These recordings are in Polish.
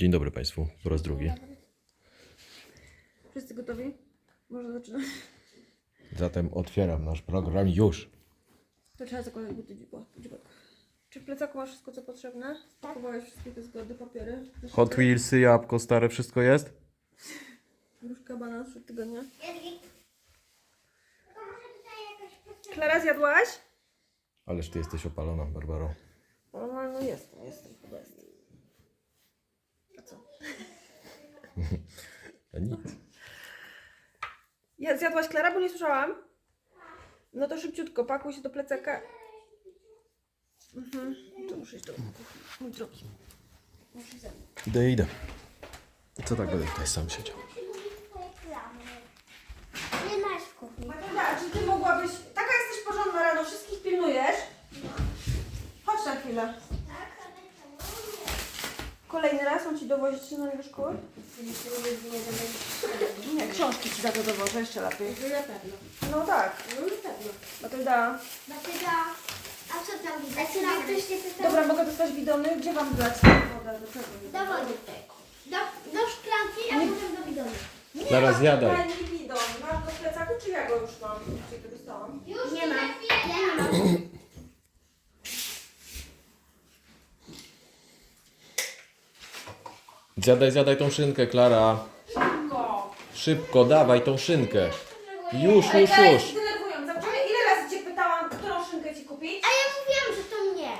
Dzień dobry Państwu, po raz drugi. Wszyscy gotowi? Można zaczynać. Zatem otwieram nasz program już. To trzeba zakładać buty dziubak. Czy w plecaku masz wszystko co potrzebne? Spakowałeś wszystkie te zgody, papiery? Hot Wheelsy, jabłko stare, wszystko jest? Gruszka, banan sprzed tygodnia. Klara zjadłaś? Ależ Ty jesteś opalona, Barbaro. No, no, no jestem, jestem, chyba jestem. A nic. Ja, zjadłaś Klara, bo nie słyszałam? No to szybciutko, pakuj się do plecaka. Mhm. To muszę iść do. Mój drogi. Muszę iść za mną. Idę, idę. Co tak będę tutaj sam siedział? Nie masz w kuchni. Matylda, czy ty mogłabyś... Taka jesteś porządna rano, wszystkich pilnujesz? Chodź na chwilę. Tak, ale czemu nie? Kolejny raz on ci dowozić się do szkoły? Nie, książki ci za to dowożę, jeszcze lepiej. Na pewno. No tak. No na pewno. Matylda. Matyda, a co tam widać? A mnie ktoś pytał? Dobra, mogę dostać bidony? Gdzie mam dać wodę? Do czego? Do wody. Do, do szklanki, a potem do bidonu. Nie, Zaraz mam zjadaj. tutaj nie bidon. Mam go w plecaku, czy ja go już mam? Gdzie dostałam? Już nie ma. Ja nie mam. Zjadaj, zjadaj tą szynkę, Klara. Szybko. Szybko, dawaj tą szynkę. Już, już, już. się denerwują. Zobaczymy, ile razy cię pytałam, którą szynkę ci kupić? A ja mówiłam, że to mnie.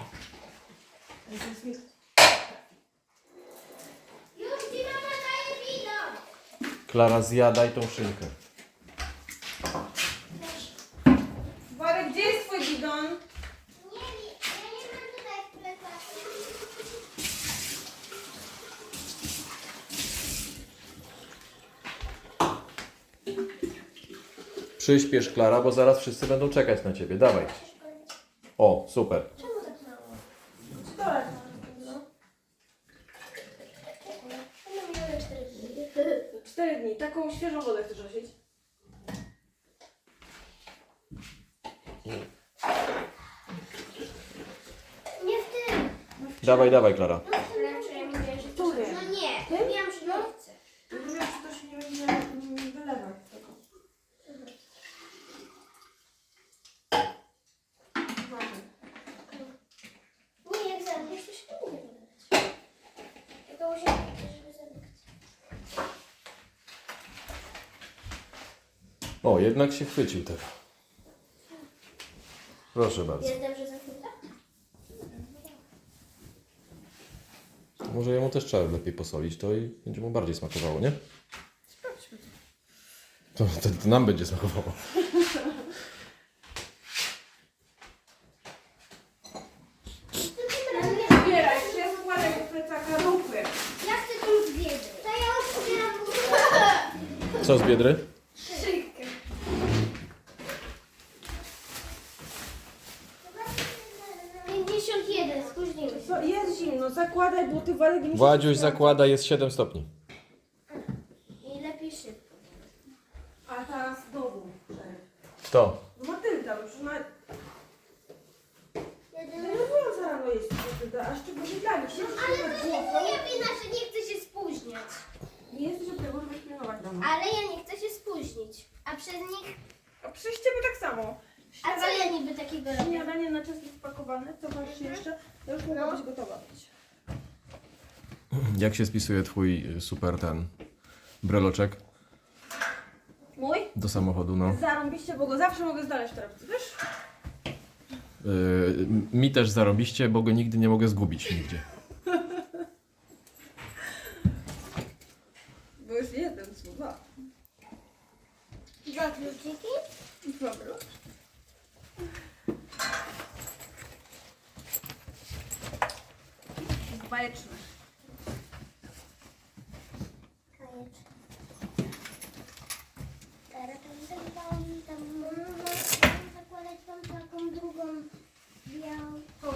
Już ci mama daje bidon. Klara, zjadaj tą szynkę. Władek, gdzie jest twój bidon? Nie, nie, ja nie mam tutaj w plecaku. Przyśpiesz, Klara, bo zaraz wszyscy będą czekać na Ciebie. Dawaj. O, super. Czemu tak mało? Dobra. No. One miały cztery dni. Cztery dni. Taką świeżą wodę chcesz nosić? Nie w tym. Dawaj, dawaj, Klara. No w tym raczej mówię, że to Który? No nie, mówiłam, że nie chcę. Ja nie wiem, czy to się nie będzie mm, wylewać z tego. Uważaj. Nie, jak zamkniesz, to się nie będzie wydawać. Tylko muszę żeby zamykać. O, jednak się chwycił tego. Proszę bardzo. Jest dobrze zamknięta? Może jemu też trzeba lepiej posolić, to i będzie mu bardziej smakowało, nie? Sprawdźmy to. To, to, to nam będzie smakowało. Zbieraj, czy ja składaj do plecaka rupy. Ja chcę tą z biedy. To ja otwieram Co z biedry? szybkę. Pięćdziesiąt jeden, spóźniły się. Co, jest zakładaj buty, Władek nie musisz Władziuś zakłada, jest 7 stopni. I lepiej szybko. A teraz znowu. Kto? No Matylda, już ma... Jeden. Denerwująca rano jest Matylda, a szczególnie dla nich. Siedzisz Ale tu to nie moja wina, że nie chcę się spóźniać. Nie jesteś od tego, żeby pilnować domu. Ale ja nie chcę się spóźnić. A przez nich... A przecież ciebie tak samo. A co ja niby takiego robię? Śniadanie na czas jest spakowane, co masz jeszcze? To już mogłabyś gotowa być. Jak się spisuje twój y, super ten breloczek Mój? do samochodu, no? Zarąbiście, bo go zawsze mogę znaleźć w torebce, wiesz? Yy, mi też zarobiście, bo go nigdy nie mogę zgubić nigdzie. Bo już jeden, są dwa. Dwa kluczyki? Dobra. Bajeczne. Teraz tam tam tam zakładać tą taką drugą białą. Tą.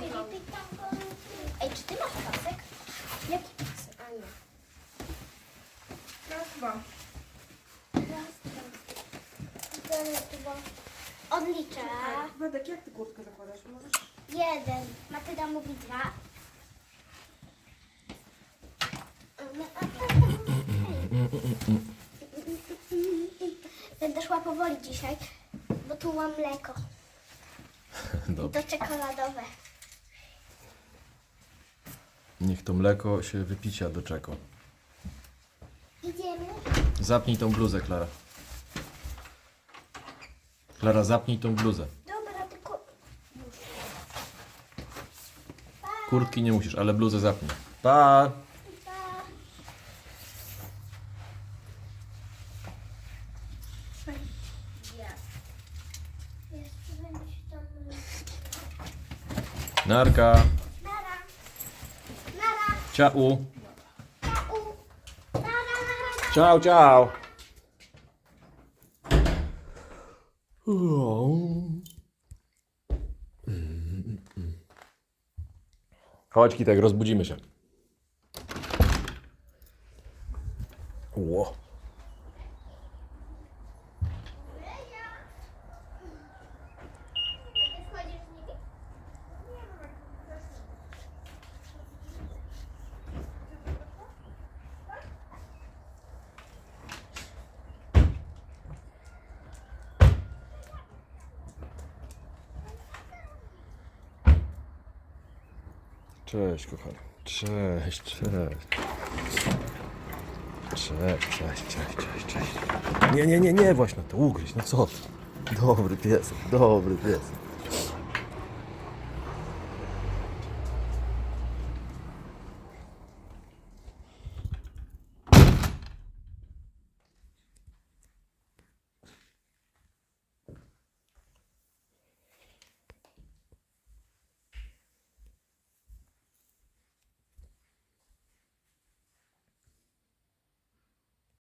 Ej, czy ty masz pasek? Jaki pasek? A nie. Raz, dwa. Raz, dwa. Odliczę. Wadek, jak ty kurtkę zakładasz? Możesz... Jeden. Matyda mówi dwa. Będę szła powoli dzisiaj, bo tu mam mleko. Dobrze. To czekoladowe. Niech to mleko się wypicia doczeka. Idziemy. Zapnij tą bluzę, Klara. Klara, zapnij tą bluzę. Dobra, tylko... Kurtki nie musisz, ale bluzę zapnij. Pa! Pa. Jeszcze tam... Narka. Nara. Nara. Ciao. Ciao. Nara, nara. Ciao, ciao. Chodź, Kitek, rozbudzimy się. Ło. Cześć, kochany. Cześć, cześć. Cześć, cześć, cześć, cześć, cześć. Nie, nie, nie, nie, właśnie to ugryź, no co? Dobry piesek, dobry piesek.